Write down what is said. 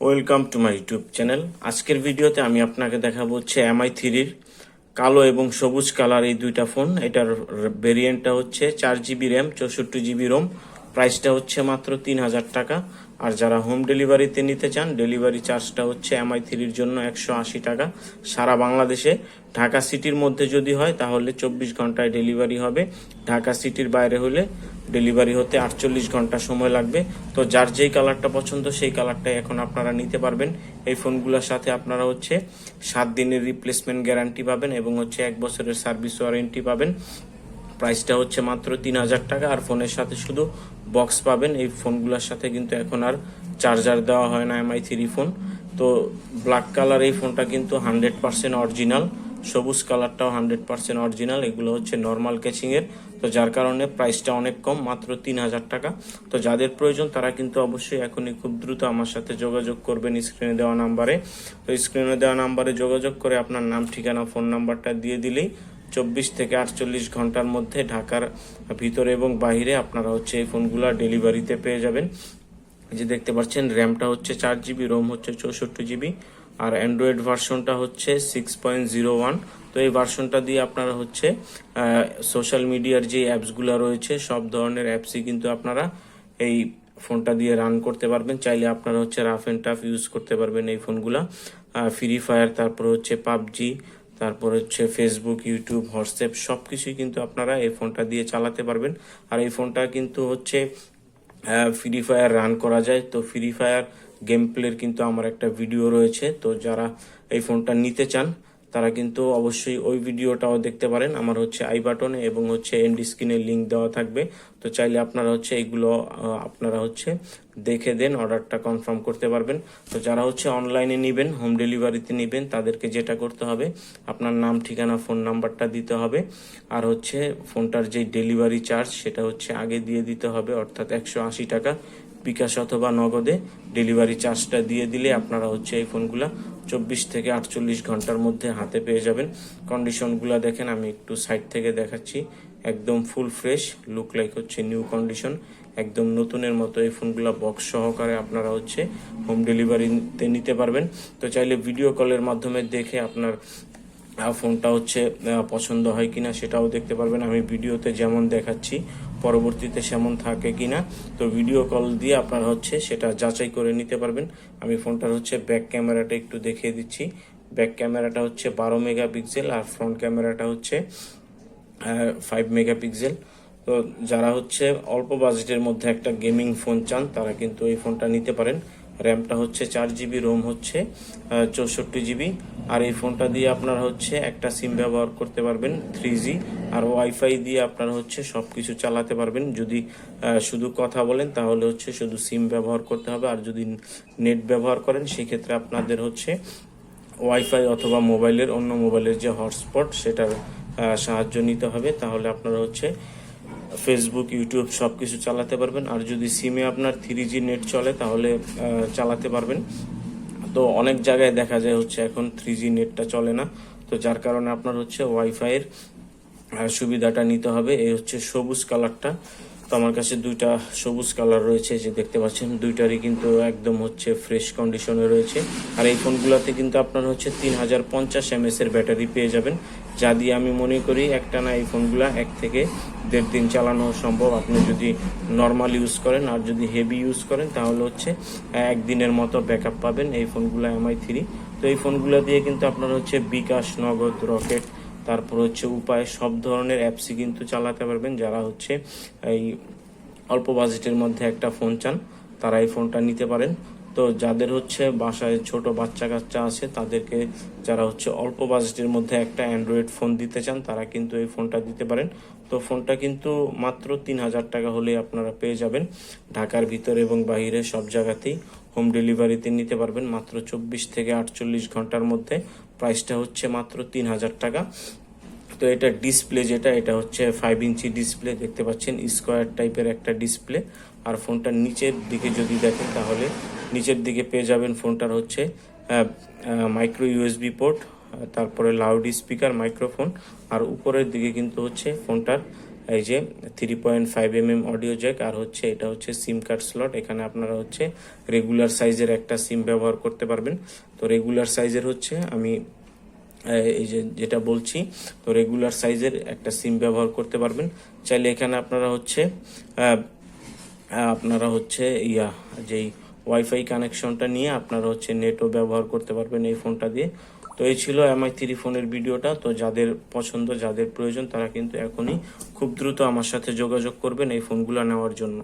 Welcome to my YouTube channel আজকের ভিডিওতে আমি আপনাকে দেখাবো হচ্ছে এমআই থ্রির কালো এবং সবুজ কালার এই দুইটা ফোন এটার ভেরিয়েন্টটা হচ্ছে চার জিবি র্যাম চৌষট্টি জিবি রোম প্রাইসটা হচ্ছে মাত্র তিন হাজার টাকা। আর যারা হোম ডেলিভারিতে নিতে চান ডেলিভারি চার্জটা হচ্ছে এমআই থ্রির জন্য একশো আশি টাকা। সারা বাংলাদেশে ঢাকা সিটির মধ্যে যদি হয়, তাহলে চব্বিশ ঘন্টায় ডেলিভারি হবে। ঢাকা সিটির বাইরে হলে ডেলিভারি হতে আটচল্লিশ ঘণ্টা সময় লাগবে। তো যার যেই কালারটা পছন্দ, সেই কালারটাই এখন আপনারা নিতে পারবেন। এই ফোনগুলোর সাথে আপনারা হচ্ছে সাত দিনের রিপ্লেসমেন্ট গ্যারান্টি পাবেন এবং হচ্ছে এক বছরের সার্ভিস ওয়ারেন্টি পাবেন। প্রাইসটা হচ্ছে মাত্র তিন হাজার টাকা, আর ফোনের সাথে শুধু বক্স পাবেন। এই ফোনগুলোর সাথে কিন্তু এখন আর চার্জার দেওয়া হয় না এমআই থ্রি ফোন তো ব্ল্যাক কালার এই ফোনটা কিন্তু হান্ড্রেড পার্সেন্ট অরিজিনাল সবুজ কালারটাও হান্ড্রেড পার্সেন্ট অরিজিনাল এগুলো হচ্ছে নর্মাল ক্যাচিংয়ের তো যার কারণে প্রাইসটা অনেক কম, মাত্র তিন হাজার টাকা। তো যাদের প্রয়োজন, তারা কিন্তু অবশ্যই এখনই খুব দ্রুত আমার সাথে যোগাযোগ করবেন স্ক্রিনে দেওয়া নাম্বারে তো স্ক্রিনে দেওয়া নাম্বারে যোগাযোগ করে আপনার নাম, ঠিকানা ফোন নাম্বারটা দিয়ে দিলেই চব্বিশ থেকে আটচল্লিশ ঘণ্টার মধ্যে ঢাকার ভিতরে এবং বাইরে আপনারা হচ্ছে এই ফোনগুলো ডেলিভারিতে পেয়ে যাবেন। যে দেখতে পাচ্ছেন, র্যামটা হচ্ছে চার জিবি, রোম হচ্ছে চৌষট্টি জিবি আর অ্যান্ড্রয়েড ভার্সনটা হচ্ছে সিক্স পয়েন্ট জিরো ওয়ান। তো এই ভার্সনটা দিয়ে আপনারা হচ্ছে সোশ্যাল মিডিয়ার যে অ্যাপসগুলো রয়েছে, সব ধরনের অ্যাপসই কিন্তু আপনারা এই ফোনটা দিয়ে রান করতে পারবেন। চাইলে আপনারা হচ্ছে রাফ অ্যান্ড টাফ ইউজ করতে পারবেন এই ফোনগুলা। ফ্রি ফায়ার, তারপর হচ্ছে পাবজি তারপর হচ্ছে ফেসবুক ইউটিউব হোয়াটসঅ্যাপ সব কিছুই কিন্তু আপনারা এই ফোনটা দিয়ে চালাতে পারবেন। আর এই ফোনটা কিন্তু হচ্ছে ফ্রি ফায়ার রান করা যায়। তো ফ্রি ফায়ার গেম প্লের কিন্তু আমার একটা ভিডিও রয়েছে। তো যারা এই ফোনটা নিতে চান তারা কিন্তু অবশ্যই ওই ভিডিওটাও দেখতে পারেন। আমার হচ্ছে আই বাটনে এবং হচ্ছে এন্ড স্ক্রিনে লিঙ্ক দেওয়া থাকবে। তো চাইলে আপনারা হচ্ছে এইগুলো আপনারা হচ্ছে দেখে দেন অর্ডারটা কনফার্ম করতে পারবেন। তো যারা হচ্ছে অনলাইনে নেবেন হোম ডেলিভারিতে নেবেন, তাদেরকে যেটা করতে হবে, আপনার নাম, ঠিকানা ফোন নাম্বারটা দিতে হবে। আর হচ্ছে ফোনটার যে ডেলিভারি চার্জ সেটা হচ্ছে আগে দিয়ে দিতে হবে, অর্থাৎ একশো আশি টাকা বিকাশ অথবা নগদে ডেলিভারি চার্জটা দিয়ে দিলে আপনারা হচ্ছে এই ফোনগুলা চব্বিশ থেকে আটচল্লিশ ঘণ্টার মধ্যে হাতে পেয়ে যাবেন। কন্ডিশনগুলো দেখেন, আমি একটু সাইড থেকে দেখাচ্ছি। একদম ফুল ফ্রেশ, লুক লাইক হচ্ছে নিউ কন্ডিশন। একদম নতুনের মতো এই ফোনগুলো বক্স সহকারে আপনারা হচ্ছে হোম ডেলিভারিতে নিতে পারবেন। তো চাইলে ভিডিও কলের মাধ্যমে দেখে আপনার ফোনটা হচ্ছে পছন্দ হয় কিনা সেটাও দেখতে পারবেন। আমি ভিডিওতে যেমন দেখাচ্ছি পরবর্তীতে সেমন থাকে কিনা, তো ভিডিও কল দিয়ে আপনারা হচ্ছে সেটা যাচাই করে নিতে পারবেন। আমি ফোনটার হচ্ছে ব্যাক ক্যামেরাটা একটু দেখিয়ে দিচ্ছি। ব্যাক ক্যামেরাটা হচ্ছে বারো মেগাপিক্সেল আর ফ্রন্ট ক্যামেরাটা হচ্ছে ফাইভ মেগাপিক্সেল। তো যারা হচ্ছে অল্প বাজেটের মধ্যে একটা গেমিং ফোন চান, তারা কিন্তু এই ফোনটা নিতে পারেন। র্যামটা হচ্ছে চার জিবি, রোম হচ্ছে চৌষট্টি জিবি। আর এই ফোনটা দিয়ে আপনারা হচ্ছে একটা সিম ব্যবহার করতে পারবেন, থ্রি জি। আর ওয়াইফাই দিয়ে আপনারা হচ্ছে সব কিছু চালাতে পারবেন। যদি শুধু কথা বলেন, তাহলে হচ্ছে শুধু সিম ব্যবহার করতে হবে। আর যদি নেট ব্যবহার করেন, সেক্ষেত্রে আপনাদের হচ্ছে ওয়াইফাই অথবা মোবাইলের অন্য মোবাইলের যে হটস্পট, সেটার সাহায্য নিতে হবে। তাহলে আপনারা হচ্ছে ফেসবুক ইউটিউব সব কিছু চালাতে পারবেন। আর যদি সিমে আপনার থ্রি জি নেট চলে, তাহলে চালাতে পারবেন। তো অনেক জায়গায় দেখা যায় হচ্ছে এখন থ্রি জি নেটটা চলে না। তো যার কারণে আপনার হচ্ছে ওয়াইফাইয়ের সুবিধাটা নিতে হবে। এই হচ্ছে সবুজ কালারটা তো আমার কাছে দুইটা সবুজ কালার রয়েছে যে দেখতে পাচ্ছেন। দুইটারই কিন্তু একদম হচ্ছে ফ্রেশ কন্ডিশনে রয়েছে। আর এই ফোনগুলোতে কিন্তু আপনার হচ্ছে তিন হাজার পঞ্চাশ এমএস এর ব্যাটারি পেয়ে যাবেন। যা দিয়ে আমি মনে করি একটানা এই ফোনগুলো এক থেকে দেড় দিন চালানো সম্ভব। আপনি যদি নর্মাল ইউজ করেন আর যদি হেভি ইউজ করেন, তাহলে হচ্ছে একদিনের মতো ব্যাকআপ পাবেন এই ফোনগুলো এমআই থ্রি তো এই ফোনগুলো দিয়ে কিন্তু আপনার হচ্ছে বিকাশ, নগদ, রকেট, তারপর হচ্ছে উপায়, সব ধরনের অ্যাপসই কিন্তু চালাতে পারবেন। যারা হচ্ছে এই অল্প বাজেটের মধ্যে একটা ফোন চান, তারা এই ফোনটা নিতে পারেন। তো যাদের হচ্ছে বাসায় ছোট বাচ্চা কাচ্চা আছে, তাদেরকে যারা হচ্ছে অল্প বাজেটের মধ্যে একটা অ্যান্ড্রয়েড ফোন দিতে চান, তারা কিন্তু এই ফোনটা দিতে পারেন। তো ফোনটা কিন্তু মাত্র তিন হাজার টাকা হলে আপনারা পেয়ে যাবেন। ঢাকার ভিতরে এবং বাইরে সব জায়গাতেই হোম ডেলিভারিতে নিতে পারবেন মাত্র চব্বিশ থেকে আটচল্লিশ ঘণ্টার মধ্যে। প্রাইসটা হচ্ছে মাত্র তিন হাজার টাকা। তো এটা ডিসপ্লে যেটা, এটা হচ্ছে ফাইভ ইঞ্চি ডিসপ্লে দেখতে পাচ্ছেন স্কোয়ার টাইপের একটা ডিসপ্লে আর ফোনটার নিচের দিকে যদি দেখেন তাহলে নিচের দিকে পেয়ে যাবেন ফোনটার হচ্ছে মাইক্রো ইউএসবি পোর্ট তারপরে লাউড স্পিকার মাইক্রোফোন আর উপরের দিকে কিন্তু হচ্ছে ফোনটার এই যে three point five M M audio jack আর হচ্ছে এটা হচ্ছে সিম কার্ড স্লট এখানে আপনারা হচ্ছে রেগুলার সাইজের একটা সিম ব্যবহার করতে পারবেন। তো রেগুলার সাইজের হচ্ছে আমি এই যে যেটা বলছি, তো রেগুলার সাইজের একটা সিম ব্যবহার করতে পারবেন। চাইলে এখানে আপনারা হচ্ছে আপনারা হচ্ছে ইয়া, যেই ওয়াইফাই কানেকশনটা নিয়ে আপনারা হচ্ছে নেটও ব্যবহার করতে পারবেন এই ফোনটা দিয়ে। তো এই ছিল এমআই থ্রি ফোনের ভিডিওটা। তো যাদের পছন্দ, যাদের প্রয়োজন, তারা কিন্তু এখনই খুব দ্রুত আমার সাথে যোগাযোগ করবেন এই ফোনগুলো নেওয়ার জন্য।